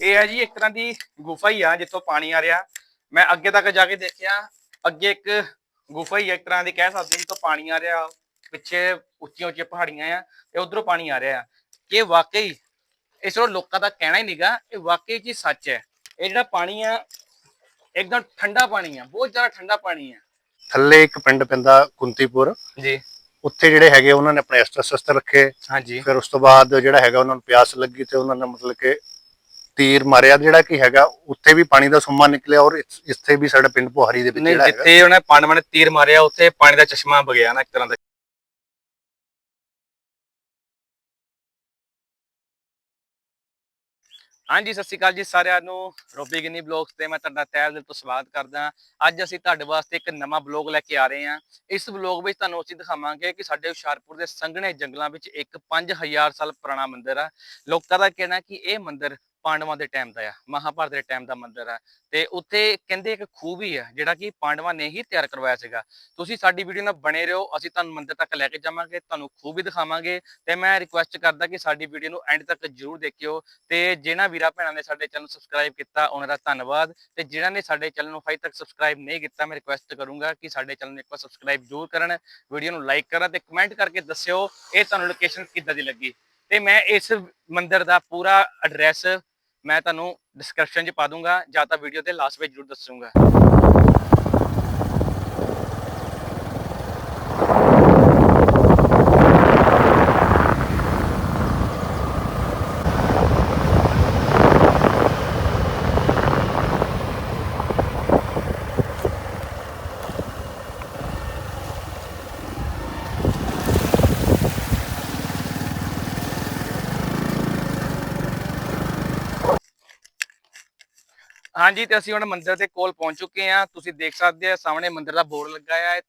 ਇਹ ਹੈ ਜੀ ਇੱਕ ਤਰ੍ਹਾਂ ਦੀ ਗੁਫਾ ਹੀ ਆ ਜਿੱਥੋਂ ਪਾਣੀ ਆ ਰਿਹਾ। ਮੈਂ ਅੱਗੇ ਤੱਕ ਜਾ ਕੇ ਦੇਖਿਆ ਅੱਗੇ ਇੱਕ ਗੁਫਾ ਹੀ ਆ ਇੱਕ ਤਰ੍ਹਾਂ ਦੀ ਕਹਿ ਸਕਦੇ ਜਿੱਥੋਂ ਪਾਣੀ ਆ ਰਿਹਾ ਪਿੱਛੇ ਉੱਚੀਆਂ ਉੱਚੀਆਂ ਪਹਾੜੀਆਂ ਆ ਤੇ ਉਧਰੋਂ ਪਾਣੀ ਆ ਰਿਹਾ ਕਿ ਵਾਕਈ ਇਸ ਨੂੰ ਲੋਕਾਂ ਦਾ ਕਹਿਣਾ ਹੀ ਨਹੀਂਗਾ ਇਹ ਵਾਕਈ ਜੀ ਸੱਚ ਹੈ। ਇਹ ਜਿਹੜਾ ਪਾਣੀ ਆ ਇੱਕਦਮ ਠੰਡਾ ਪਾਣੀ ਆ ਬਹੁਤ ਜ਼ਿਆਦਾ ਠੰਡਾ ਪਾਣੀ ਆ। ਥੱਲੇ ਇੱਕ ਪਿੰਡ ਪੈਂਦਾ ਕੁੰਤੀਪੁਰ। ਜੀ। ਉੱਥੇ ਜਿਹੜੇ ਹੈਗੇ ਉਹਨਾਂ ਨੇ ਆਪਣੇ ਅਸਤਰ ਸ਼ਸਤਰ ਰੱਖੇ। ਹਾਂਜੀ। ਫਿਰ ਉਸ ਤੋਂ ਬਾਅਦ ਜਿਹੜਾ ਹੈਗਾ ਉਹਨਾਂ ਨੂੰ ਪਿਆਸ ਲੱਗੀ ਤੇ ਉਹਨਾਂ ਨੇ ਮਤਲਬ ਕਿ ਤੀਰ ਮਾਰਿਆ ਜਿਹੜਾ ਕਿ ਹੈਗਾ ਉੱਥੇ ਵੀ ਪਾਣੀ ਦਾ ਸੁੰਮਾ ਨਿਕਲਿਆ ਔਰ ਇਸ- ਇੱਥੇ ਵੀ ਸਾਡੇ ਪਿੰਡ ਪੁਹਾਰੀ ਦੇ ਵਿੱਚ ਨਹੀਂ ਜਿਹੜਾ ਹੈਗਾ ਜਿੱਥੇ ਉਹਨੇ ਪਾਂਡਵਾਂ ਨੇ ਤੀਰ ਮਾਰਿਆ ਉੱਥੇ ਪਾਣੀ ਦਾ ਚਸ਼ਮਾ ਵਗਿਆ ਨਾ ਇੱਕ ਤਰ੍ਹਾਂ ਦਾ। ਹਾਂਜੀ ਸਤਿ ਸ਼੍ਰੀ ਅਕਾਲ ਜੀ ਸਾਰਿਆਂ ਨੂੰ। ਰੋਬੀ ਗਿਨੀ ਬਲੌਗਸ ਤੇ ਮੈਂ ਤੁਹਾਡਾ ਤਹਿ ਦਿਲ ਤੋਂ ਸਵਾਗਤ ਕਰਦਾ ਅੱਜ ਅਸੀਂ ਤੁਹਾਡੇ ਵਾਸਤੇ ਇੱਕ ਨਵਾਂ ਬਲੌਗ ਲੈ ਕੇ ਆ ਰਹੇ ਹਾਂ। ਇਸ ਬਲੌਗ ਵਿੱਚ ਤੁਹਾਨੂੰ ਅਸੀਂ ਦਿਖਾਵਾਂਗੇ ਕਿ ਸਾਡੇ ਹੁਸ਼ਿਆਰਪੁਰ ਦੇ ਸੰਘਣੇ ਜੰਗਲਾਂ ਵਿੱਚ ਇੱਕ 5000 ਸਾਲ ਪੁਰਾਣਾ ਮੰਦਿਰ ਆ। ਲੋਕਾਂ ਦਾ ਕਹਿਣਾ ਕਿ ਇਹ ਮੰਦਿਰ ਪਾਂਡਵਾਂ ਦੇ ਟਾਈਮ ਦਾ ਆ, ਮਹਾਭਾਰਤ ਦੇ ਟਾਈਮ ਦਾ ਮੰਦਿਰ ਆ। ਤੇ ਉੱਥੇ ਕਹਿੰਦੇ ਇੱਕ ਖੂਹ ਵੀ ਆ, ਜਿਹੜਾ ਕਿ ਪਾਂਡਵਾਂ ਨੇ ਹੀ ਤਿਆਰ ਕਰਵਾਇਆ ਸੀਗਾ। ਤੁਸੀਂ ਸਾਡੀ ਵੀਡੀਓ ਨਾਲ ਬਣੇ ਰਹੋ, ਅਸੀਂ ਤੁਹਾਨੂੰ ਮੰਦਿਰ ਤੱਕ ਲੈ ਕੇ ਜਾਵਾਂਗੇ, ਤੁਹਾਨੂੰ ਖੂਹ ਵੀ ਦਿਖਾਵਾਂਗੇ। ਤੇ ਮੈਂ ਰਿਕੁਐਸਟ ਕਰਦਾ ਕਿ ਸਾਡੀ ਵੀਡੀਓ ਨੂੰ ਐਂਡ ਤੱਕ ਜਰੂਰ ਦੇਖਿਓ। ਤੇ ਜਿਨ੍ਹਾਂ ਵੀਰਾ ਭੈਣਾਂ ਨੇ ਸਾਡੇ ਚੈਨਲ ਨੂੰ ਸਬਸਕ੍ਰਾਈਬ ਕੀਤਾ, ਉਹਨਾਂ ਦਾ ਧੰਨਵਾਦ। ਤੇ ਜਿਨ੍ਹਾਂ ਨੇ ਸਾਡੇ ਚੈਨਲ ਨੂੰ ਹਜੇ ਤੱਕ ਸਬਸਕ੍ਰਾਈਬ ਨਹੀਂ ਕੀਤਾ, ਮੈਂ ਰਿਕੁਐਸਟ ਕਰੂੰਗਾ ਕਿ ਸਾਡੇ ਚੈਨਲ ਨੂੰ ਇੱਕ ਵਾਰ ਸਬਸਕ੍ਰਾਈਬ ਜਰੂਰ ਕਰਨ ਵੀਡੀਓ ਨੂੰ ਲਾਈਕ ਕਰਨ ਤੇ ਕਮੈਂਟ ਕਰਕੇ ਦੱਸਿਓ ਇਹ ਤੁਹਾਨੂੰ ਲੋਕੇਸ਼ਨ ਕਿੱਦਾਂ ਦੀ ਲੱਗੀ। ਤੇ ਮੈਂ ਇਸ ਮੰਦਿਰ ਦਾ ਪੂਰਾ ਐਡਰੈਸ ਮੈਂ ਤੁਹਾਨੂੰ ਡਿਸਕ੍ਰਿਪਸ਼ਨ 'ਚ ਪਾ ਦੂੰਗਾ ਜਾਂ ਤਾਂ ਵੀਡੀਓ ਦੇ ਲਾਸਟ ਵਿੱਚ ਜਰੂਰ ਦੱਸੂੰਗਾ। ਹਾਂਜੀ, ਤੇ ਅਸੀਂ ਹੁਣ ਮੰਦਿਰ ਦੇ ਕੋਲ ਪਹੁੰਚ ਚੁੱਕੇ ਹਾਂ। ਤੁਸੀਂ ਦੇਖ ਸਕਦੇ ਆ ਸਾਹਮਣੇ ਮੰਦਿਰ ਦਾ ਬੋਰਡ ਲੱਗਾ ਹੈ।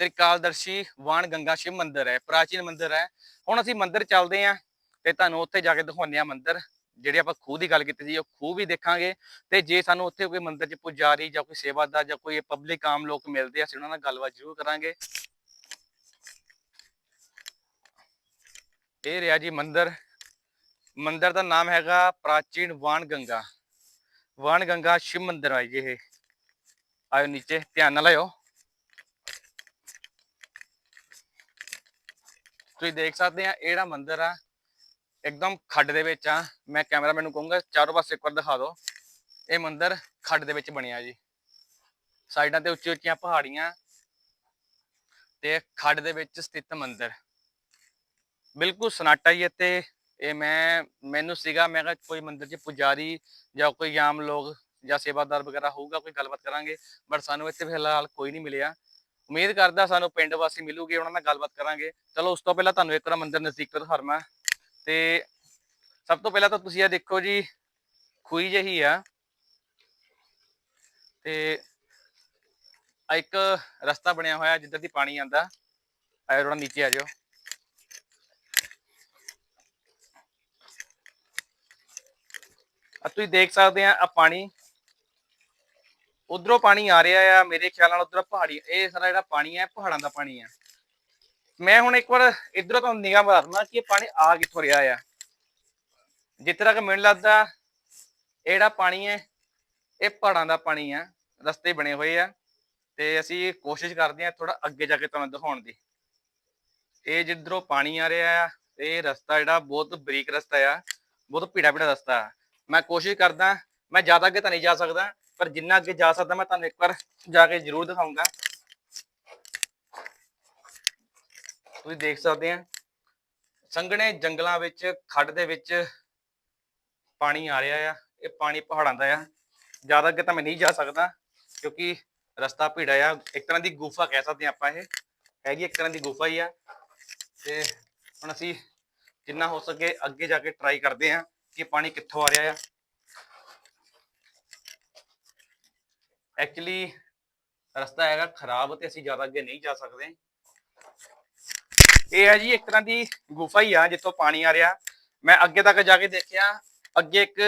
ਤ੍ਰਿਕਾਲਦਰਸ਼ੀ ਵਾਣ ਗੰਗਾ ਸ਼ਿਵ ਮੰਦਿਰ ਹੈ, ਪ੍ਰਾਚੀਨ ਮੰਦਿਰ ਹੈ। ਹੁਣ ਅਸੀਂ ਮੰਦਿਰ ਚੱਲਦੇ ਹਾਂ ਤੇ ਤੁਹਾਨੂੰ ਉੱਥੇ ਜਾ ਕੇ ਦਿਖਾਉਂਦੇ ਆ ਮੰਦਿਰ। ਜਿਹੜੇ ਆਪਾਂ ਖੂਹ ਦੀ ਗੱਲ ਕੀਤੀ ਸੀ, ਉਹ ਖੂਹ ਵੀ ਦੇਖਾਂਗੇ। ਤੇ ਜੇ ਸਾਨੂੰ ਉੱਥੇ ਕੋਈ ਮੰਦਿਰ 'ਚ ਪੁਜਾਰੀ ਜਾਂ ਕੋਈ ਸੇਵਾਦਾਰ ਜਾਂ ਕੋਈ ਪਬਲਿਕ ਆਮ ਲੋਕ ਮਿਲਦੇ ਆ, ਅਸੀਂ ਉਹਨਾਂ ਨਾਲ ਗੱਲਬਾਤ ਜ਼ਰੂਰ ਕਰਾਂਗੇ। ਇਹ ਰਿਹਾ ਜੀ ਮੰਦਿਰ। ਮੰਦਿਰ ਦਾ ਨਾਮ ਹੈਗਾ ਪ੍ਰਾਚੀਨ ਵਾਣ ਗੰਗਾ। ਵਾਣ ਗੰਗਾ ਸ਼ਿਵ ਮੰਦਿਰ ਆ ਜੀ ਇਹ। ਆਇਓ ਨੀਚੇ, ਧਿਆਨ ਨਾਲ ਆਇਓ। ਤੁਸੀਂ ਦੇਖ ਸਕਦੇ ਆ, ਇਹ ਮੰਦਿਰ ਆ, ਇੱਕਦਮ ਖੱਡ ਦੇ ਵਿੱਚ ਆ। ਮੈਂ ਕੈਮਰਾਮੈਨ ਨੂੰ ਕਹੂੰਗਾ, ਚਾਰੋਂ ਪਾਸੇ ਇੱਕ ਵਾਰ ਦਿਖਾ ਦਿਓ। ਇਹ ਮੰਦਿਰ ਖੱਡ ਦੇ ਵਿੱਚ ਬਣਿਆ ਜੀ। ਸਾਈਡਾਂ ਤੇ ਉੱਚੀ ਉੱਚੀਆਂ ਪਹਾੜੀਆਂ ਤੇ ਖੱਡ ਦੇ ਵਿੱਚ ਸਥਿਤ ਮੰਦਿਰ। ਬਿਲਕੁਲ ਸਨਾਟਾ ਹੀ ਇੱਥੇ। ਇਹ ਮੈਂ, ਮੈਨੂੰ ਸੀਗਾ, ਮੈਂ ਕਿਹਾ ਕੋਈ ਮੰਦਿਰ 'ਚ ਪੁਜਾਰੀ ਜਾਂ ਕੋਈ ਆਮ ਲੋਕ ਜਾਂ ਸੇਵਾਦਾਰ ਵਗੈਰਾ ਹੋਊਗਾ, ਕੋਈ ਗੱਲਬਾਤ ਕਰਾਂਗੇ ਬਟ ਸਾਨੂੰ ਇੱਥੇ ਫਿਲਹਾਲ ਕੋਈ ਨਹੀਂ ਮਿਲਿਆ। ਉਮੀਦ ਕਰਦਾ ਸਾਨੂੰ ਪਿੰਡ ਵਾਸੀ ਮਿਲੂਗੇ, ਉਹਨਾਂ ਨਾਲ ਗੱਲਬਾਤ ਕਰਾਂਗੇ। ਚਲੋ, ਉਸ ਤੋਂ ਪਹਿਲਾਂ ਤੁਹਾਨੂੰ ਇੱਕ ਵਾਰ ਮੰਦਿਰ ਨਜ਼ਦੀਕ ਤੋਂ ਦਿਖਾਰਮਾ ਤੇ ਸਭ ਤੋਂ ਪਹਿਲਾਂ ਤਾਂ ਤੁਸੀਂ ਇਹ ਦੇਖੋ ਜੀ ਖੂਈ ਜਿਹੀ ਆ। ਤੇ ਇੱਕ ਰਸਤਾ ਬਣਿਆ ਹੋਇਆ, ਜਿੱਧਰ ਦੀ ਪਾਣੀ ਆਂਦਾ ਆਇਓ ਥੋੜਾ ਨੀਚੇ ਆ ਜਾਓ। ਆ ਤੁਸੀਂ ਦੇਖ ਸਕਦੇ ਆ ਆ ਪਾਣੀ ਉਧਰੋਂ ਪਾਣੀ ਆ ਰਿਹਾ ਆ, ਮੇਰੇ ਖਿਆਲ ਨਾਲ ਉਧਰ ਪਹਾੜੀ, ਇਹ ਸਾਰਾ ਜਿਹੜਾ ਪਾਣੀ ਹੈ ਪਹਾੜਾਂ ਦਾ ਪਾਣੀ ਆ। ਮੈਂ ਹੁਣ ਇੱਕ ਵਾਰ ਇਧਰੋਂ ਤੁਹਾਨੂੰ ਨਿਗਾਹ ਮਾਰਨਾ ਕਿ ਇਹ ਪਾਣੀ ਆ ਕਿੱਥੋਂ ਰਿਹਾ ਆ। ਜਿੱਥੇ ਤੱਕ ਮੈਨੂੰ ਲੱਗਦਾ, ਇਹ ਜਿਹੜਾ ਪਾਣੀ ਹੈ ਇਹ ਪਹਾੜਾਂ ਦਾ ਪਾਣੀ ਆ, ਰਸਤੇ ਬਣੇ ਹੋਏ ਆ। ਤੇ ਅਸੀਂ ਕੋਸ਼ਿਸ਼ ਕਰਦੇ ਆ ਥੋੜਾ ਅੱਗੇ ਜਾ ਕੇ ਤੁਹਾਨੂੰ ਦਿਖਾਉਣ ਦੀ। ਇਹ ਜਿੱਧਰੋਂ ਪਾਣੀ ਆ ਰਿਹਾ ਆ, ਇਹ ਰਸਤਾ ਜਿਹੜਾ ਬਹੁਤ ਬਰੀਕ ਰਸਤਾ ਆ, ਬਹੁਤ ਭੀੜਾ ਭੀੜਾ ਰਸਤਾ ਆ। ਮੈਂ ਕੋਸ਼ਿਸ਼ ਕਰਦਾ, ਮੈਂ ਜ਼ਿਆਦਾ ਅੱਗੇ ਤਾਂ ਨਹੀਂ ਜਾ ਸਕਦਾ, ਪਰ ਜਿੰਨਾ ਅੱਗੇ ਜਾ ਸਕਦਾ ਮੈਂ ਤੁਹਾਨੂੰ ਇੱਕ ਵਾਰ ਜਾ ਕੇ ਜ਼ਰੂਰ ਦਿਖਾਉਂਗਾ ਤੁਸੀਂ ਦੇਖ ਸਕਦੇ ਆ, ਸੰਘਣੇ ਜੰਗਲਾਂ ਵਿੱਚ, ਖੱਡ ਦੇ ਵਿੱਚ ਪਾਣੀ ਆ ਰਿਹਾ ਆ, ਇਹ ਪਾਣੀ ਪਹਾੜਾਂ ਦਾ ਆ। ਜ਼ਿਆਦਾ ਅੱਗੇ ਤਾਂ ਮੈਂ ਨਹੀਂ ਜਾ ਸਕਦਾ, ਕਿਉਂਕਿ ਰਸਤਾ ਭੀੜਾ ਆ। ਇੱਕ ਤਰ੍ਹਾਂ ਦੀ ਗੁਫਾ ਕਹਿ ਸਕਦੇ ਆ ਆਪਾਂ ਇਹ, ਹੈਗੀ ਇੱਕ ਤਰ੍ਹਾਂ ਦੀ ਗੁਫਾ ਹੀ ਆ। ਤੇ ਹੁਣ ਅਸੀਂ ਜਿੰਨਾ ਹੋ ਸਕੇ ਅੱਗੇ ਜਾ ਕੇ ਟਰਾਈ ਕਰਦੇ ਆ। ਕਿ ਪਾਣੀ ਕਿੱਥੋਂ ਆ ਰਿਹਾ ਆ? ਐਕਚੁਅਲੀ ਰਸਤਾ ਹੈਗਾ ਖਰਾਬ ਤੇ ਅਸੀਂ ਜ਼ਿਆਦਾ ਅੱਗੇ ਨਹੀਂ ਜਾ ਸਕਦੇ। ਇਹ ਹੈ ਜੀ ਇੱਕ ਤਰ੍ਹਾਂ ਦੀ ਗੁਫਾ ਹੀ ਆ ਜਿੱਥੋਂ ਪਾਣੀ ਆ ਰਿਹਾ। ਮੈਂ ਅੱਗੇ ਤੱਕ ਜਾ ਕੇ ਦੇਖਿਆ, ਅੱਗੇ ਇੱਕ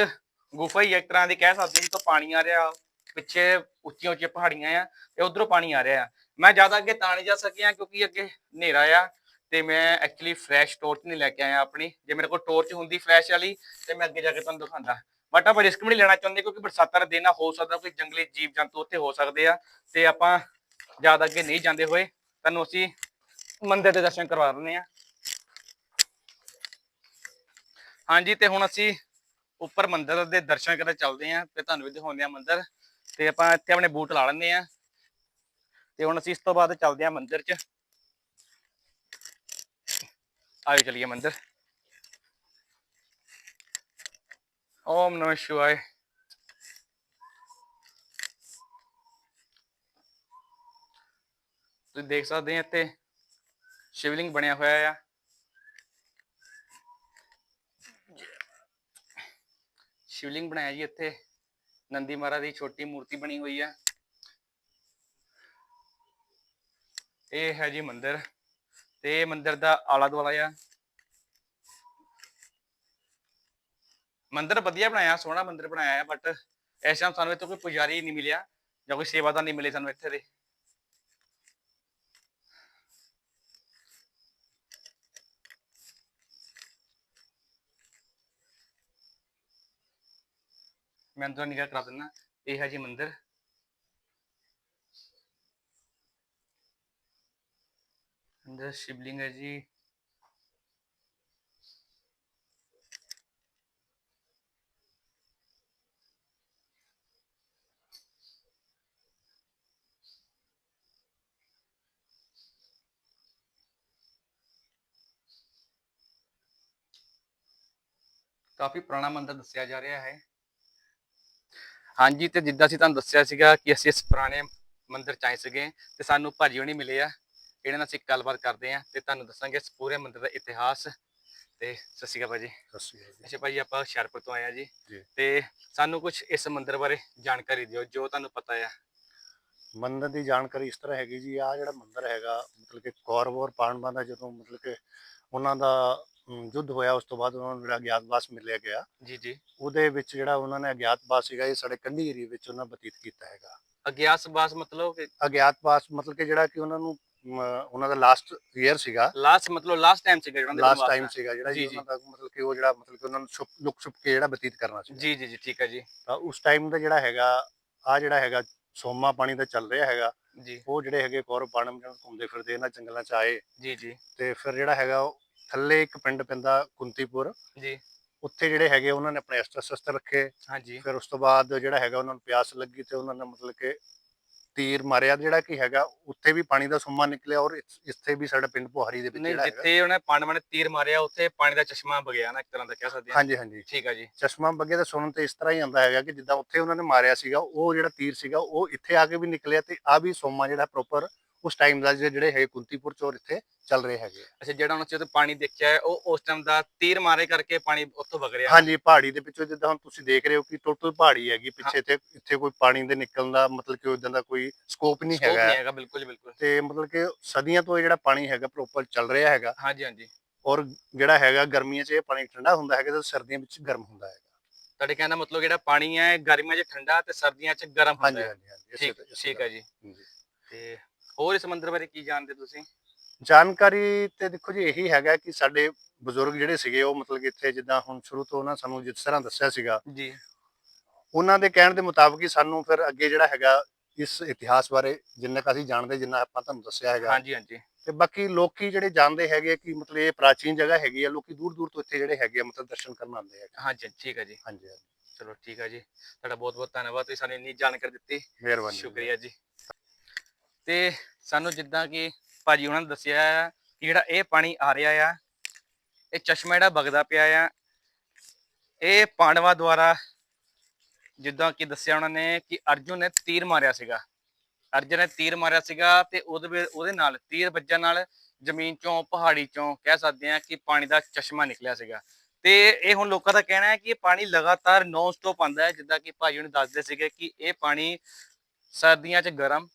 ਗੁਫਾ ਹੀ ਆ, ਇੱਕ ਤਰ੍ਹਾਂ ਦੀ ਕਹਿ ਸਕਦੇ ਜਿੱਥੋਂ ਪਾਣੀ ਆ ਰਿਹਾ। ਪਿੱਛੇ ਉੱਚੀਆਂ ਉੱਚੀਆਂ ਪਹਾੜੀਆਂ ਆ ਤੇ ਉਧਰੋਂ ਪਾਣੀ ਆ ਰਿਹਾ ਮੈਂ ਜ਼ਿਆਦਾ ਅੱਗੇ ਤਾਂ ਨਹੀਂ ਜਾ ਸਕਿਆ ਕਿਉਂਕਿ ਅੱਗੇ ਹਨੇਰਾ ਆ। ਤੇ ਮੈਂ ਐਕਚੁਅਲੀ ਫਲੈਸ਼ ਟੋਰਚ ਨਹੀਂ ਲੈ ਕੇ ਆਇਆ ਆਪਣੀ। ਜੇ ਮੇਰੇ ਕੋਲ ਟੋਰਚ ਹੁੰਦੀ ਫਲੈਸ਼ ਵਾਲੀ, ਤੇ ਮੈਂ ਅੱਗੇ ਜਾ ਕੇ ਤੁਹਾਨੂੰ ਦਿਖਾਉਂਦਾ। ਬਟ ਆਪਾਂ ਰਿਸਕ ਵੀ ਨਹੀਂ ਲੈਣਾ ਚਾਹੁੰਦੇ ਕਿਉਂਕਿ ਬਰਸਾਤਾਂ ਦਾ ਦਿਨ ਆ, ਹੋ ਸਕਦਾ ਕੋਈ ਜੰਗਲੀ ਜੀਵ ਜੰਤੂ ਉੱਥੇ ਹੋ ਸਕਦੇ ਆ, ਤੇ ਆਪਾਂ ਜ਼ਿਆਦਾ ਅੱਗੇ ਨਹੀਂ ਜਾਂਦੇ ਹੋਏ, ਤੁਹਾਨੂੰ ਅਸੀਂ ਮੰਦਿਰ ਦੇ ਦਰਸ਼ਨ ਕਰਵਾ ਦਿੰਦੇ ਆ। ਹਾਂਜੀ, ਤੇ ਹੁਣ ਅਸੀਂ ਉੱਪਰ ਮੰਦਿਰ ਦੇ ਦਰਸ਼ਨ ਕਰਨ ਚੱਲਦੇ ਆ, ਤੇ ਤੁਹਾਨੂੰ ਵੀ ਦਿਖਾਉਂਦੇ ਆ ਮੰਦਿਰ। ਤੇ ਆਪਾਂ ਇੱਥੇ ਆਪਣੇ ਬੂਟ ਲਾ ਲੈਂਦੇ ਆ। ਤੇ ਹੁਣ ਅਸੀਂ ਇਸ ਤੋਂ ਬਾਅਦ ਚੱਲਦੇ ਆ ਮੰਦਿਰ 'ਚ। ਆਇਓ ਚਲਿਏ ਮੰਦਿਰ। ਓਮ ਨਮः ਸ਼ਿਵਾਏ। ਤੁਸੀਂ ਦੇਖ ਸਕਦੇ ਆ ਇੱਥੇ ਸ਼ਿਵਲਿੰਗ ਬਣਿਆ ਹੋਇਆ ਆ। ਸ਼ਿਵਲਿੰਗ ਬਣਾਇਆ ਜੀ ਇੱਥੇ। ਨੰਦੀ ਮਹਾਰਾਜ ਦੀ ਛੋਟੀ ਮੂਰਤੀ ਬਣੀ ਹੋਈ ਆ। ਇਹ ਹੈ ਜੀ ਮੰਦਿਰ। ਤੇ ਮੰਦਿਰ ਦਾ ਆਲਾ ਦੁਆਲਾ ਆ। ਮੰਦਿਰ ਵਧੀਆ ਬਣਾਇਆ, ਸੋਹਣਾ ਮੰਦਿਰ ਬਣਾਇਆ ਹੈ ਬਟ ਇਸ ਟਾਈਮ ਸਾਨੂੰ ਇੱਥੇ ਕੋਈ ਪੁਜਾਰੀ ਨਹੀਂ ਮਿਲਿਆ, ਜਾਂ ਕੋਈ ਸੇਵਾਦਾਰ ਨਹੀਂ ਮਿਲੇ ਸਾਨੂੰ ਇੱਥੇ ਦੇ। ਮੈਂ ਅੰਦਰੋਂ ਨਿਗਾਹ ਕਰਾ ਦਿੰਦਾ, ਇਹ ਹੈ ਜੀ ਮੰਦਿਰ। ਅੰਦਰ ਸ਼ਿਵਲਿੰਗ ਹੈ ਜੀ। ਕਾਫੀ ਪੁਰਾਣਾ ਮੰਦਿਰ ਦੱਸਿਆ ਜਾ ਰਿਹਾ ਹੈ। ਹਾਂਜੀ, ਤੇ ਜਿੱਦਾਂ ਅਸੀਂ ਤੁਹਾਨੂੰ ਦੱਸਿਆ ਸੀਗਾ ਕਿ ਅਸੀਂ ਇਸ ਪੁਰਾਣੇ ਮੰਦਿਰ ਚ ਆਏ ਸੀਗੇ ਤੇ ਸਾਨੂੰ ਭਾਜੀ ਹੋਣੀ ਮਿਲੇ ਆ। ਇਹਨਾਂ ਨਾਲ ਅਸੀਂ ਗੱਲਬਾਤ ਕਰਦੇ ਆ ਤੇ ਤੁਹਾਨੂੰ ਦੱਸਾਂਗੇ ਇਸ ਪੂਰੇ ਮੰਦਿਰ ਦਾ ਇਤਿਹਾਸ। ਤੇ ਸਤਿ ਸ਼੍ਰੀ ਅਕਾਲ ਭਾਜੀ ਸਤਿ ਸ਼੍ਰੀ ਅਕਾਲ ਜੀ। ਅੱਛਾ ਭਾਜੀ ਆਪਾਂ ਹੁਸ਼ਿਆਰਪੁਰ ਤੋਂ ਆਏ ਆ ਜੀ। ਜੀ। ਤੇ ਸਾਨੂੰ ਕੁਝ ਇਸ ਮੰਦਿਰ ਬਾਰੇ ਜਾਣਕਾਰੀ ਦਿਓ ਜੋ ਤੁਹਾਨੂੰ ਪਤਾ ਆ। ਮੰਦਿਰ ਦੀ ਜਾਣਕਾਰੀ ਇਸ ਤਰ੍ਹਾਂ ਹੈਗੀ ਜੀ ਆ ਜਿਹੜਾ ਮੰਦਿਰ ਹੈਗਾ ਮਤਲਬ ਕਿ ਕੌਰਵ ਔਰ ਪਾਂਡਵਾਂ ਦਾ ਜਦੋਂ ਮਤਲਬ ਕਿ ਉਹਨਾਂ ਦਾ ਅਮ, ਯੁੱਧ ਹੋਇਆ ਉਸ ਤੋਂ ਬਾਅਦ ਉਹਨਾਂ ਨੂੰ ਜਿਹੜਾ ਅਗਿਆਤਵਾਸ ਮਿਲਿਆ ਗਿਆ। ਜੀ ਜੀ। ਉਹਦੇ ਵਿੱਚ ਜਿਹੜਾ ਉਹਨਾਂ ਨੇ ਅਗਿਆਤਵਾਸ ਸੀਗਾ ਇਹ ਸਾਡੇ ਕੰਢੀ ਏਰੀਏ ਵਿੱਚ ਉਹਨਾਂ ਬਤੀਤ ਕੀਤਾ ਹੈਗਾ। ਅਗਿਆਸ ਬਾਸ ਮਤਲਬ ਕਿ ਅਗਿਆਤਵਾਸ ਮਤਲਬ ਕਿ ਜਿਹੜਾ ਕਿ ਉਹਨਾਂ ਨੂੰ ਉਹਨਾਂ ਦਾ ਲਾਸਟ ਈਅਰ ਸੀਗਾ। ਲਾਸਟ ਮਤਲਬ ਲਾਸਟ ਟਾਈਮ ਸੀਗਾ ਜਿਹੜਾ ਲਾਸਟ ਟਾਈਮ ਸੀਗਾ ਜਿਹੜਾ ਜੀ। ਉਹਨਾਂ ਦਾ ਮਤਲਬ ਕਿ ਉਹ ਜਿਹੜਾ ਮਤਲਬ ਕਿ ਉਹਨਾਂ ਨੂੰ ਛੁਪ ਲੁਕ ਛੁਪ ਕੇ ਜਿਹੜਾ ਬਤੀਤ ਕਰਨਾ ਸੀ ਜੀ ਜੀ ਜੀ ਠੀਕ ਹੈ ਜੀ। ਤਾਂ ਉਸ ਟਾਈਮ ਦਾ ਜਿਹੜਾ ਹੈਗਾ ਆ ਜਿਹੜਾ ਹੈਗਾ ਸੋਮਾ ਪਾਣੀ ਦਾ ਚੱਲ ਰਿਹਾ ਹੈਗਾ ਜੀ। ਉਹ ਜਿਹੜੇ ਹੈਗੇ ਕੌਰਵ ਪਾਂਡਵ ਜਿਹੜੇ ਘੁੰਮਦੇ ਫਿਰਦੇ ਇਹਨਾਂ ਜੰਗਲਾਂ 'ਚ ਆਏ। ਜੀ ਜੀ। ਤੇ ਫਿਰ ਜਿਹੜਾ ਹੈਗਾ ਉਹ ਥੱਲੇ ਇੱਕ ਪਿੰਡ ਪੈਂਦਾ ਕੁੰਤੀਪੁਰ। ਜੀ। ਉੱਥੇ ਜਿਹੜੇ ਹੈਗੇ ਉਹਨਾਂ ਨੇ ਆਪਣੇ ਅਸਤਰ ਸ਼ਸਤਰ ਰੱਖੇ। ਹਾਂਜੀ। ਫਿਰ ਉਸ ਤੋਂ ਬਾਅਦ ਜਿਹੜਾ ਹੈਗਾ ਉਹਨਾਂ ਨੂੰ ਪਿਆਸ ਲੱਗੀ ਤੇ ਉਹਨਾਂ ਨੇ ਮਤਲਬ ਕਿ ਤੀਰ ਮਾਰਿਆ ਜਿਹੜਾ ਕਿ ਹੈਗਾ ਉੱਥੇ ਵੀ ਪਾਣੀ ਦਾ ਸੁੰਮਾ ਨਿਕਲਿਆ ਔਰ ਇਸ- ਇੱਥੇ ਵੀ ਸਾਡਾ ਪਿੰਡ ਪੁਹਾਰੀ ਦੇ ਵਿੱਚ ਨਹੀਂ ਜਿਹੜਾ ਹੈਗਾ। ਜਿੱਥੇ ਉਹਨੇ ਪਾਂਡਵਾਂ ਨੇ ਤੀਰ ਮਾਰਿਆ ਉੱਥੇ ਪਾਣੀ ਦਾ ਚਸ਼ਮਾ ਵਗਿਆ ਨਾ ਇੱਕ ਤਰ੍ਹਾਂ ਦਾ ਕਹਿ ਸਕਦੇ ਹਾਂ। ਹਾਂਜੀ ਹਾਂਜੀ। ਠੀਕ ਹੈ ਜੀ। ਚਸ਼ਮਾ ਬੱਗੇ ਦਾ ਸੁਣਨ ਤੇ ਇਸ ਤਰ੍ਹਾਂ ਹੀ ਆਉਂਦਾ ਹੈਗਾ ਕਿ ਜਿੱਦਾਂ ਉੱਥੇ ਉਹਨਾਂ ਨੇ ਮਾਰਿਆ ਸੀਗਾ ਉਹ ਜਿਹੜਾ ਤੀਰ ਸੀਗਾ ਉਹ ਇੱਥੇ ਆ ਕੇ ਵੀ ਨਿਕਲਿਆ ਤੇ ਆ ਵੀ ਸੋਮਾ ਜਿਹੜਾ ਪ੍ਰੋਪਰ ਉਸ ਟਾਈਮ ਦਾ ਜਿਹੜੇ ਹੈ ਕੁੰਤੀਪੁਰ ਚੋਰ ਇੱਥੇ ਚੱਲ ਰਹੇ ਹੈਗੇ। ਅੱਛਾ ਜਿਹੜਾ ਉਹਨਾਂ ਚ ਪਾਣੀ ਦੇਖਿਆ ਹੈ ਉਹ ਉਸ ਟਾਈਮ ਦਾ ਤੀਰ ਮਾਰੇ ਕਰਕੇ ਪਾਣੀ ਉੱਥੋਂ ਵਗ ਰਿਹਾ ਹਾਂਜੀ ਪਹਾੜੀ ਦੇ ਵਿੱਚੋਂ ਜਿੱਦਾਂ ਹੁਣ ਤੁਸੀਂ ਦੇਖ ਰਹੇ ਹੋ ਕਿ ਟੋਟਲ ਪਹਾੜੀ ਹੈਗੀ ਪਿੱਛੇ ਤੇ ਇੱਥੇ ਕੋਈ ਪਾਣੀ ਦੇ ਨਿਕਲਣ ਦਾ ਮਤਲਬ ਕਿ ਉਦਾਂ ਦਾ ਕੋਈ ਸਕੋਪ ਨਹੀਂ ਹੈਗਾ। ਨਹੀਂ ਹੈਗਾ ਬਿਲਕੁਲ ਬਿਲਕੁਲ। ਤੇ ਮਤਲਬ ਕਿ ਸਦੀਆਂ ਤੋਂ ਇਹ ਜਿਹੜਾ ਪਾਣੀ ਹੈਗਾ ਪ੍ਰੋਪਰ ਚੱਲ ਰਿਹਾ ਹੈਗਾ। ਹਾਂਜੀ ਹਾਂਜੀ। ਔਰ ਜਿਹੜਾ ਹੈਗਾ ਗਰਮੀਆਂ 'ਚ ਇਹ ਪਾਣੀ ਠੰਡਾ ਹੁੰਦਾ ਹੈਗਾ ਤੇ ਸਰਦੀਆਂ ਵਿੱਚ ਗਰਮ ਹੁੰਦਾ ਹੈਗਾ। ਤੁਹਾਡੇ ਕਹਿਣ ਦਾ ਮਤਲਬ ਜਿਹੜਾ ਪਾਣੀ ਹੈ ਗਰਮੀਆਂ 'ਚ ਠੰਡਾ ਤੇ ਸਰਦੀਆਂ 'ਚ ਗਰਮ ਹੁੰਦਾ ਹੈ। ਹਾਂਜੀ ਹਾਂਜੀ ਠੀਕ ਠੀਕ ਹੈ ਜੀ। ਤੇ ਹੋਰ ਇਸ ਮੰਦਿਰ ਬਾਰੇ ਕੀ ਜਾਣਦੇ ਤੁਸੀਂ? ਜਾਣਕਾਰੀ ਤੇ ਦੇਖੋ ਜੀ ਇਹੀ ਹੈਗਾ ਕਿ ਸਾਡੇ ਬਜ਼ੁਰਗ ਜਿਹੜੇ ਸੀਗੇ ਉਹ ਮਤਲਬ ਕਿ ਇੱਥੇ ਜਿੱਦਾਂ ਹੁਣ ਸ਼ੁਰੂ ਤੋਂ ਉਹਨਾਂ ਸਾਨੂੰ ਜਿਸ ਤਰ੍ਹਾਂ ਦੱਸਿਆ ਸੀਗਾ ਜੀ। ਉਹਨਾਂ ਦੇ ਕਹਿਣ ਦੇ ਮੁਤਾਬਕ ਹੀ ਸਾਨੂੰ ਫਿਰ ਅੱਗੇ ਜਿਹੜਾ ਹੈਗਾ ਇਸ ਇਤਿਹਾਸ ਬਾਰੇ ਜਿੰਨਾ ਕੁ ਅਸੀਂ ਜਾਣਦੇ ਜਿੰਨਾ ਆਪਾਂ ਤੁਹਾਨੂੰ ਦੱਸਿਆ ਹੈਗਾ। ਹਾਂਜੀ ਹਾਂਜੀ। ਤੇ ਬਾਕੀ ਲੋਕੀ ਜਿਹੜੇ ਜਾਣਦੇ ਹੈਗੇ ਆ ਕਿ ਮਤਲਬ ਇਹ ਪ੍ਰਾਚੀਨ ਜਗ੍ਹਾ ਹੈਗੀ ਆ ਲੋਕੀ ਦੂਰ ਦੂਰ ਤੋਂ ਇੱਥੇ ਜਿਹੜੇ ਹੈਗੇ ਆ ਮਤਲਬ ਦਰਸ਼ਨ ਕਰਨ ਆਉਂਦੇ ਹੈਗੇ। ਹਾਂਜੀ ਠੀਕ ਹੈ ਜੀ। ਹਾਂਜੀ ਹਾਂਜੀ। ਚਲੋ ਠੀਕ ਹੈ ਜੀ। ਤੁਹਾਡਾ ਬਹੁਤ ਬਹੁਤ ਧੰਨਵਾਦ ਤੁਸੀਂ ਸਾਨੂੰ ਇੰਨੀ ਜਾਣਕਾਰੀ ਦਿੱਤੀ। ਮਿਹਰਬਾਨੀ। ਸ਼ੁਕਰੀਆ ਜੀ। ਤੇ ਸਾਨੂੰ ਜਿੱਦਾਂ ਕਿ ਭਾਜੀ ਉਹਨਾਂ ਨੇ ਦੱਸਿਆ ਆ ਕਿ ਜਿਹੜਾ ਇਹ ਪਾਣੀ ਆ ਰਿਹਾ ਆ, ਇਹ ਚਸ਼ਮਾ ਜਿਹੜਾ ਵਗਦਾ ਪਿਆ ਆ, ਇਹ ਪਾਂਡਵਾਂ ਦੁਆਰਾ ਜਿੱਦਾਂ ਕਿ ਦੱਸਿਆ ਉਹਨਾਂ ਨੇ ਕਿ ਅਰਜੁਨ ਨੇ ਤੀਰ ਮਾਰਿਆ ਸੀਗਾ। ਅਰਜੁਨ ਨੇ ਤੀਰ ਮਾਰਿਆ ਸੀਗਾ ਤੇ ਉਹਦੇ ਵਿੱਚ- ਉਹਦੇ ਨਾਲ ਤੀਰ ਵੱਜਣ ਨਾਲ ਜ਼ਮੀਨ ਚੋਂ, ਪਹਾੜੀ ਚੋਂ ਕਹਿ ਸਕਦੇ ਆ ਕਿ ਪਾਣੀ ਦਾ ਚਸ਼ਮਾ ਨਿਕਲਿਆ ਸੀਗਾ। ਤੇ ਇਹ ਹੁਣ ਲੋਕਾਂ ਦਾ ਕਹਿਣਾ ਹੈ ਕਿ ਇਹ ਪਾਣੀ ਲਗਾਤਾਰ ਨੌਨ ਸਟਾਪ ਆਉਂਦਾ ਹੈ, ਜਿੱਦਾਂ ਕਿ ਭਾਈ ਉਹਨੇ ਦੱਸਦੇ ਸੀਗੇ ਕਿ ਇਹ ਪਾਣੀ ਸਰਦੀਆਂ 'ਚ ਗਰਮ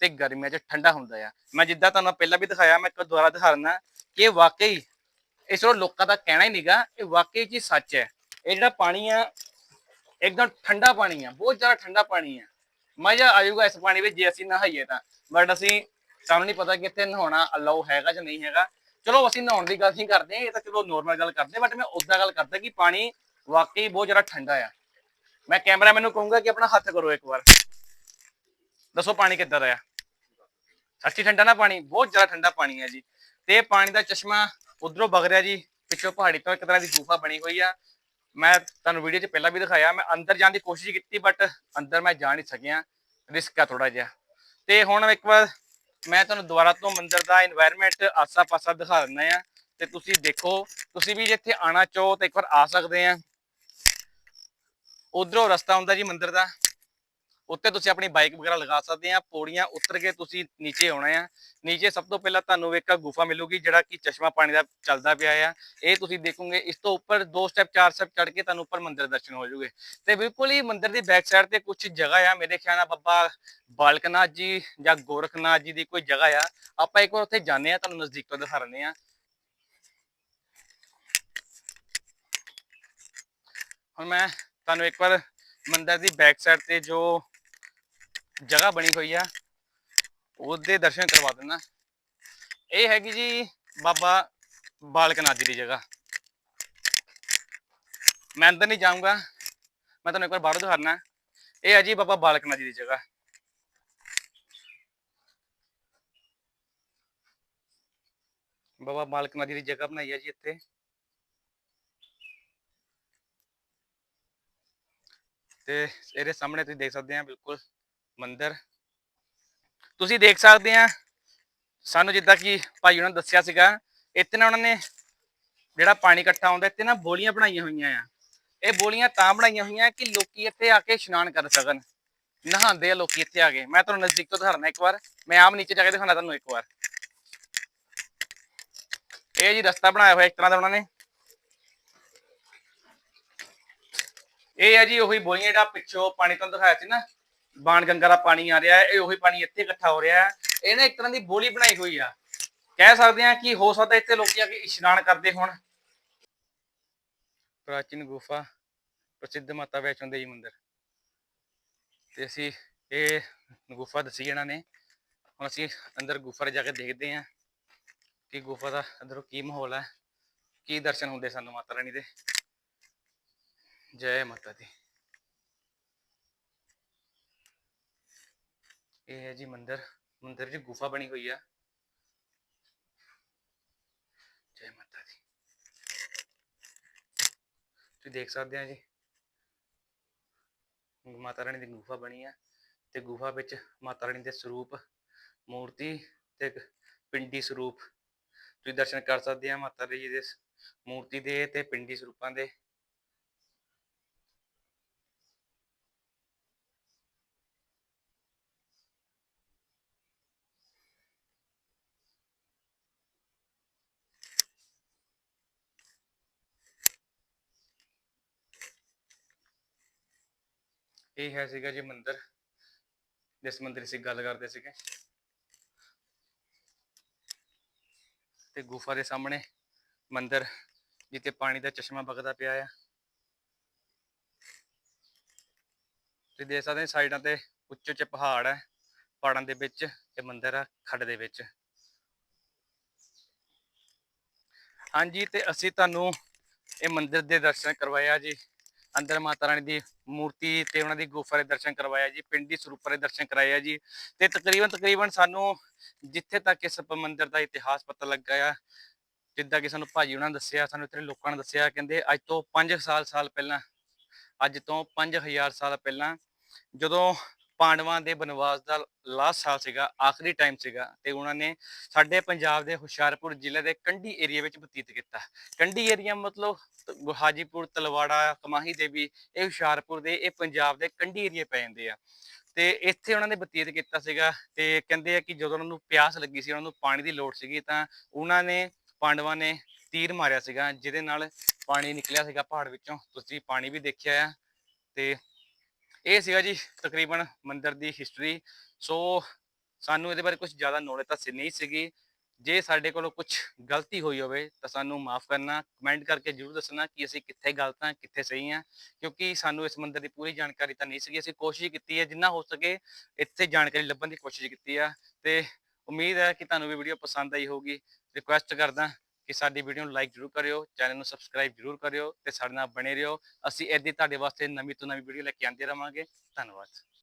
ਤੇ ਗਰਮੀਆਂ 'ਚ ਠੰਡਾ ਹੁੰਦਾ ਆ। ਮੈਂ ਜਿੱਦਾਂ ਤੁਹਾਨੂੰ ਪਹਿਲਾਂ ਵੀ ਦਿਖਾਇਆ, ਮੈਂ ਇੱਕ ਦੁਬਾਰਾ ਦਿਖਾ ਦਿੰਦਾ, ਕਿ ਇਹ ਵਾਕਈ ਇਸ ਨੂੰ ਲੋਕਾਂ ਦਾ ਕਹਿਣਾ ਹੀ ਨਹੀਂਗਾ ਇਹ ਵਾਕਈ ਜੀ ਸੱਚ ਹੈ। ਇਹ ਜਿਹੜਾ ਪਾਣੀ ਆ, ਇੱਕਦਮ ਠੰਡਾ ਪਾਣੀ ਆ, ਬਹੁਤ ਜ਼ਿਆਦਾ ਠੰਡਾ ਪਾਣੀ ਆ। ਮਜ਼ਾ ਆ ਜਾਊਗਾ ਇਸ ਪਾਣੀ ਵਿੱਚ ਜੇ ਅਸੀਂ ਨਹਾਈਏ ਤਾਂ। ਬਟ ਅਸੀਂ, ਸਾਨੂੰ ਨਹੀਂ ਪਤਾ ਕਿ ਇੱਥੇ ਨਹਾਉਣਾ ਅਲਾਉ ਹੈਗਾ ਜਾਂ ਨਹੀਂ ਹੈਗਾ। ਚਲੋ ਅਸੀਂ ਨਹਾਉਣ ਦੀ ਗੱਲ ਨਹੀਂ ਕਰਦੇ, ਇਹ ਤਾਂ ਚਲੋ ਨੋਰਮਲ ਗੱਲ ਕਰਦੇ, ਬਟ ਮੈਂ ਉਦਾਂ ਗੱਲ ਕਰਦਾ ਕਿ ਪਾਣੀ ਵਾਕਈ ਬਹੁਤ ਜ਼ਿਆਦਾ ਠੰਡਾ ਆ। ਮੈਂ ਕੈਮਰਾਮੈਨ ਨੂੰ ਕਹੂੰਗਾ ਕਿ ਆਪਣਾ ਹੱਥ ਕਰੋ ਇੱਕ ਵਾਰ। ਦੱਸੋ ਪਾਣੀ ਕਿੱਦਾਂ ਦਾ ਅੱਛੀ ਠੰਡਾ ਨਾ ਪਾਣੀ, ਬਹੁਤ ਜ਼ਿਆਦਾ ਠੰਡਾ ਪਾਣੀ ਹੈ ਜੀ। ਤੇ ਪਾਣੀ ਦਾ ਚਸ਼ਮਾ ਉਧਰੋਂ ਵਗ ਰਿਹਾ ਜੀ, ਪਿੱਛੋਂ ਪਹਾੜੀ ਤੋਂ ਇੱਕ ਤਰ੍ਹਾਂ ਦੀ ਗੁਫਾ ਬਣੀ ਹੋਈ ਆ। ਮੈਂ ਤੁਹਾਨੂੰ ਵੀਡੀਓ 'ਚ ਪਹਿਲਾਂ ਵੀ ਦਿਖਾਇਆ, ਮੈਂ ਅੰਦਰ ਜਾਣ ਦੀ ਕੋਸ਼ਿਸ਼ ਕੀਤੀ ਬਟ ਅੰਦਰ ਮੈਂ ਜਾ ਨਹੀਂ ਸਕਿਆ। ਰਿਸਕ ਆ ਥੋੜਾ ਜਿਹਾ। ਤੇ ਹੁਣ ਇੱਕ ਵਾਰ ਮੈਂ ਤੁਹਾਨੂੰ ਦੁਬਾਰਾ ਤੋਂ ਮੰਦਰ ਦਾ এনवायरमेंट ਆਸਾ ਪਾਸਾ ਦਿਖਾ ਦਿੰਦਾ ਆ ਤੇ ਤੁਸੀਂ ਦੇਖੋ, ਤੁਸੀਂ ਵੀ ਜਿੱਥੇ ਆਣਾ ਚਾਹੋ ਤਾਂ ਇੱਕ ਵਾਰ ਆ ਸਕਦੇ ਆ ਉਧਰੋਂ ਰਸਤਾ ਹੁੰਦਾ ਜੀ ਮੰਦਰ ਦਾ। ਉੱਤੇ ਤੁਸੀਂ ਆਪਣੀ ਬਾਈਕ ਵਗੈਰਾ ਲਗਾ ਸਕਦੇ ਆ, ਪੌੜੀਆਂ ਉਤਰ ਕੇ ਤੁਸੀਂ ਨੀਚੇ ਆਉਣਾ ਆ। ਨੀਚੇ ਸਭ ਤੋਂ ਪਹਿਲਾਂ ਤੁਹਾਨੂੰ ਇੱਕ ਗੁਫਾ ਮਿਲੂਗੀ, ਜਿਹੜਾ ਕਿ ਚਸ਼ਮਾ ਪਾਣੀ ਦਾ ਚੱਲਦਾ ਪਿਆ ਆ। ਇਹ ਤੁਸੀਂ ਦੇਖੋਗੇ, ਇਸ ਤੋਂ ਉੱਪਰ ਦੋ ਸਟੈਪ ਚਾਰ ਸਟੈਪ ਚੜ ਕੇ ਤੁਹਾਨੂੰ ਉੱਪਰ ਮੰਦਿਰ ਦਰਸ਼ਨ ਹੋ ਜਾਊਗੇ। ਤੇ ਬਿਲਕੁਲ ਹੀ ਮੰਦਿਰ ਦੀ ਬੈਕ ਸਾਈਡ ਤੇ ਕੁਝ ਜਗ੍ਹਾ ਆ, ਮੇਰੇ ਖਿਆਲ ਨਾਲ ਬੱਬਾ ਬਾਲਕਨਾਥ ਜੀ ਜਾਂ ਗੋਰਖਨਾਥ ਜੀ ਦੀ ਕੋਈ ਜਗ੍ਹਾ ਆ। ਆਪਾਂ ਇੱਕ ਵਾਰ ਉੱਥੇ ਜਾਂਦੇ ਆ, ਤੁਹਾਨੂੰ ਨਜ਼ਦੀਕ ਤੋਂ ਦਿਖਾ ਰਹੇ ਆ। ਹੁਣ ਮੈਂ ਤੁਹਾਨੂੰ ਇੱਕ ਵਾਰ ਮੰਦਿਰ ਦੀ ਬੈਕ ਸਾਈਡ ਤੇ ਜੋ ਜਗ੍ਹਾ ਬਣੀ ਹੋਈ ਆ। ਉਹਦੇ ਦਰਸ਼ਨ ਕਰਵਾ ਦਿੰਦਾ। ਇਹ ਹੈਗੀ ਜੀ ਬਾਬਾ ਬਾਲਕਨਾਥ ਜੀ ਦੀ ਜਗ੍ਹਾ। ਮੈਂ ਅੰਦਰ ਨਹੀਂ ਜਾਊਂਗਾ। ਮੈਂ ਤੁਹਾਨੂੰ ਇੱਕ ਵਾਰ ਬਾਹਰੋਂ ਦਿਖਾਣਾ ਇਹ ਹੈ ਜੀ ਬਾਬਾ ਬਾਲਕਨਾਥ ਜੀ ਦੀ ਜਗ੍ਹਾ। ਬਾਬਾ ਬਾਲਕਨਾਥ ਜੀ ਦੀ ਜਗ੍ਹਾ ਬਣਾਈ ਹੈ ਜੀ ਇੱਥੇ। ਤੇ ਇਹਦੇ ਸਾਹਮਣੇ ਤੁਸੀਂ ਦੇਖ ਸਕਦੇ ਆ, ਬਿਲਕੁਲ। ਮੰਦਿਰ। ਤੁਸੀਂ ਦੇਖ ਸਕਦੇ ਆ, ਸਾਨੂੰ ਜਿੱਦਾਂ ਕਿ ਭਾਈ ਉਹਨਾਂ ਨੇ ਦੱਸਿਆ ਸੀਗਾ, ਇੱਥੇ ਨਾ ਉਹਨਾਂ ਨੇ ਜਿਹੜਾ ਪਾਣੀ ਇਕੱਠਾ ਹੁੰਦਾ, ਇੱਥੇ ਨਾ ਬੋਲੀਆਂ ਬਣਾਈਆਂ ਹੋਈਆਂ ਆ। ਇਹ ਬੋਲੀਆਂ ਤਾਂ ਬਣਾਈਆਂ ਹੋਈਆਂ ਕਿ ਲੋਕੀ ਇੱਥੇ ਆ ਕੇ ਇਸ਼ਨਾਨ ਕਰ ਸਕਣ। ਨਹਾਉਂਦੇ ਆ ਲੋਕੀ ਇੱਥੇ ਆ ਕੇ। ਮੈਂ ਤੁਹਾਨੂੰ ਨਜ਼ਦੀਕ ਤੋਂ ਦਿਖਾਣਾ ਇੱਕ ਵਾਰ। ਮੈਂ ਆਮ ਨੀਚੇ ਜਾ ਕੇ ਦਿਖਾਣਾ ਤੁਹਾਨੂੰ ਇੱਕ ਵਾਰ। ਇਹ ਜੀ ਰਸਤਾ ਬਣਾਇਆ ਹੋਇਆ ਇੱਕ ਤਰ੍ਹਾਂ ਦਾ ਉਹਨਾਂ ਨੇ। ਇਹ ਹੈ ਜੀ ਉਹੀ ਬੋਲੀਆਂ ਜਿਹੜਾ ਪਿੱਛੋਂ ਪਾਣੀ ਤੁਹਾਨੂੰ ਦਿਖਾਇਆ ਸੀ ਨਾ। ਬਾਣ ਗੰਗਾ ਦਾ ਪਾਣੀ ਆ ਰਿਹਾ ਹੈ, ਇਹ ਉਹੀ ਪਾਣੀ ਇੱਥੇ ਇਕੱਠਾ ਹੋ ਰਿਹਾ ਹੈ। ਇਹਨੇ ਇੱਕ ਤਰ੍ਹਾਂ ਦੀ ਬੋਲੀ ਬਣਾਈ ਹੋਈ ਆ। ਕਹਿ ਸਕਦੇ ਆ ਕਿ ਹੋ ਸਕਦਾ ਇੱਥੇ ਲੋਕੀ ਆ ਕੇ ਇਸ਼ਨਾਨ ਕਰਦੇ ਹੋਣ। ਪ੍ਰਾਚੀਨ ਗੁਫਾ, ਪ੍ਰਸਿੱਧ ਮਾਤਾ ਵੈਸ਼ਨੋ ਦੇਵੀ ਮੰਦਿਰ। ਤੇ ਅਸੀਂ ਇਹ ਗੁਫਾ ਦੱਸੀ ਇਹਨਾਂ ਨੇ। ਹੁਣ ਅਸੀਂ ਅੰਦਰ ਗੁਫਾ ਜਾ ਕੇ ਦੇਖਦੇ ਹਾਂ ਕਿ ਗੁਫਾ ਦਾ ਅੰਦਰੋਂ ਕੀ ਮਾਹੌਲ ਹੈ, ਕੀ ਦਰਸ਼ਨ ਹੁੰਦੇ ਸਾਨੂੰ ਮਾਤਾ ਰਾਣੀ ਦੇ। ਜੈ ਮਾਤਾ ਦੀ। ਇਹ ਹੈ ਜੀ ਮੰਦਿਰ ਮੰਦਿਰ 'ਚ ਗੁਫਾ ਬਣੀ ਹੋਈ ਆ। ਜੈ ਮਾਤਾ ਦੀ। ਤੁਸੀਂ ਦੇਖ ਸਕਦੇ ਆ ਜੀ। ਮਾਤਾ ਰਾਣੀ ਦੀ ਗੁਫਾ ਬਣੀ ਆ ਤੇ ਗੁਫਾ ਵਿੱਚ ਮਾਤਾ ਰਾਣੀ ਦੇ ਸਰੂਪ, ਮੂਰਤੀ ਤੇ ਪਿੰਡੀ ਸਰੂਪ। ਤੁਸੀਂ ਦਰਸ਼ਨ ਕਰ ਸਕਦੇ ਆ ਮਾਤਾ ਰਾਣੀ ਜੀ ਦੇ ਮੂਰਤੀ ਦੇ ਤੇ ਪਿੰਡੀ ਸਰੂਪਾਂ ਦੇ। ਇਹ ਹੈ ਸੀਗਾ ਜੀ ਮੰਦਿਰ, ਜਿਸ ਮੰਦਿਰ ਅਸੀਂ ਗੱਲ ਕਰਦੇ ਸੀਗੇ। ਤੇ ਗੁਫਾ ਦੇ ਸਾਹਮਣੇ ਮੰਦਿਰ, ਜਿੱਥੇ ਪਾਣੀ ਦਾ ਚਸ਼ਮਾ ਵਗਦਾ ਪਿਆ ਆ। ਤੁਸੀਂ ਦੇਖ ਸਕਦੇ ਸਾਈਡਾਂ ਤੇ ਉੱਚੇ ਉੱਚੇ ਪਹਾੜ ਹੈ ਪਹਾੜਾਂ ਦੇ ਵਿੱਚ ਇਹ ਮੰਦਿਰ ਆ ਖੱਡ ਦੇ ਵਿੱਚ। ਹਾਂਜੀ, ਤੇ ਅਸੀਂ ਤੁਹਾਨੂੰ ਇਹ ਮੰਦਿਰ ਦੇ ਦਰਸ਼ਨ ਕਰਵਾਇਆ ਜੀ। ਅੰਦਰ ਮਾਤਾ ਰਾਣੀ ਦੀ ਮੂਰਤੀ ਤੇ ਉਹਨਾਂ ਦੀ ਗੁਫਾ ਦੇ ਦਰਸ਼ਨ ਕਰਵਾਇਆ ਜੀ, ਪਿੰਡੀ ਸਰੂਪਾਂ ਦੇ ਦਰਸ਼ਨ ਕਰਾਏ ਜੀ। ਤੇ ਤਕਰੀਬਨ ਤਕਰੀਬਨ ਸਾਨੂੰ ਜਿੱਥੇ ਤੱਕ ਇਸ ਪ- ਮੰਦਿਰ ਦਾ ਇਤਿਹਾਸ ਪਤਾ ਲੱਗਾ ਆ, ਜਿੱਦਾਂ ਕਿ ਸਾਨੂੰ ਭਾਜੀ ਉਹਨਾਂ ਨੇ ਦੱਸਿਆ, ਸਾਨੂੰ ਇੱਥੇ ਲੋਕਾਂ ਨੇ ਦੱਸਿਆ, ਕਹਿੰਦੇ ਅੱਜ ਤੋਂ 5 ਸਾਲ ਸਾਲ ਪਹਿਲਾਂ, ਅੱਜ ਤੋਂ 5000 ਸਾਲ ਪਹਿਲਾਂ ਜਦੋਂ ਪਾਂਡਵਾਂ ਦੇ ਬਨਵਾਸ ਦਾ ਲਾਸਟ ਸਾਲ ਸੀਗਾ, ਆਖਰੀ ਟਾਈਮ ਸੀਗਾ ਤੇ ਉਹਨਾਂ ਨੇ ਸਾਡੇ ਪੰਜਾਬ ਦੇ ਹੁਸ਼ਿਆਰਪੁਰ ਜ਼ਿਲ੍ਹੇ ਦੇ ਕੰਢੀ ਏਰੀਆ ਵਿੱਚ ਬਤੀਤ ਕੀਤਾ। ਕੰਢੀ ਏਰੀਆ ਮਤਲਬ ਤ- ਹਾਜੀਪੁਰ, ਤਲਵਾੜਾ, ਕਮਾਹੀ ਦੇਵੀ, ਇਹ ਹੁਸ਼ਿਆਰਪੁਰ ਦੇ, ਇਹ ਪੰਜਾਬ ਦੇ ਕੰਢੀ ਏਰੀਏ ਪੈ ਜਾਂਦੇ ਆ। ਤੇ ਇੱਥੇ ਉਹਨਾਂ ਨੇ ਬਤੀਤ ਕੀਤਾ ਸੀਗਾ ਤੇ ਕਹਿੰਦੇ ਆ ਕਿ ਜਦੋਂ ਉਹਨਾਂ ਨੂੰ ਪਿਆਸ ਲੱਗੀ ਸੀ, ਉਹਨਾਂ ਨੂੰ ਪਾਣੀ ਦੀ ਲੋੜ ਸੀਗੀ ਤਾਂ ਉਹਨਾਂ ਨੇ, ਪਾਂਡਵਾਂ ਨੇ ਤੀਰ ਮਾਰਿਆ ਸੀਗਾ, ਜਿਹਦੇ ਨਾਲ ਪਾਣੀ ਨਿਕਲਿਆ ਸੀਗਾ ਪਹਾੜ ਵਿੱਚੋਂ। ਤੁਸੀਂ ਪਾਣੀ ਵੀ ਦੇਖਿਆ ਆ ਤੇ ਇਹ ਸੀਗਾ ਜੀ ਤਕਰੀਬਨ ਮੰਦਿਰ ਦੀ ਹਿਸਟਰੀ ਸੋ ਸਾਨੂੰ ਇਹਦੇ ਬਾਰੇ ਕੁਝ ਜ਼ਿਆਦਾ ਨੌਲੇਜ ਤਾਂ ਸੀ- ਨਹੀਂ ਸੀਗੀ। ਜੇ ਸਾਡੇ ਕੋਲੋਂ ਕੁਝ ਗਲਤੀ ਹੋਈ ਹੋਵੇ ਤਾਂ ਸਾਨੂੰ ਮਾਫ ਕਰਨਾ। ਕਮੈਂਟ ਕਰਕੇ ਜਰੂਰ ਦੱਸਣਾ ਕਿ ਅਸੀਂ ਕਿੱਥੇ ਗਲਤ ਹਾਂ, ਕਿੱਥੇ ਸਹੀ ਹਾਂ। ਕਿਉਂਕਿ ਸਾਨੂੰ ਇਸ ਮੰਦਰ ਦੀ ਪੂਰੀ ਜਾਣਕਾਰੀ ਤਾਂ ਨਹੀਂ ਸੀਗੀ। ਅਸੀਂ ਕੋਸ਼ਿਸ਼ ਕੀਤੀ ਹੈ, ਜਿੰਨਾ ਹੋ ਸਕੇ ਇੱਥੇ ਜਾਣਕਾਰੀ ਲੱਭਣ ਦੀ ਕੋਸ਼ਿਸ਼ ਕੀਤੀ ਆ। ਤੇ ਉਮੀਦ ਹੈ ਕਿ ਤੁਹਾਨੂੰ ਵੀ ਵੀਡੀਓ ਪਸੰਦ ਆਈ ਹੋਊਗੀ। ਰਿਕੁਐਸਟ ਕਰਦਾ ਕਿ ਸਾਡੀ ਵੀਡੀਓ ਨੂੰ ਲਾਈਕ ਜ਼ਰੂਰ ਕਰਿਓ ਚੈਨਲ ਨੂੰ ਸਬਸਕ੍ਰਾਈਬ ਜ਼ਰੂਰ ਕਰਿਓ ਤੇ ਸਾਡੇ ਨਾਲ ਬਣੇ ਰਹੋ। ਅਸੀਂ ਏਦਾਂ ਤੁਹਾਡੇ ਵਾਸਤੇ ਨਵੀਂ ਤੋਂ ਨਵੀਂ ਵੀਡੀਓ ਲੈ ਕੇ ਆਉਂਦੇ ਰਵਾਂਗੇ। ਧੰਨਵਾਦ।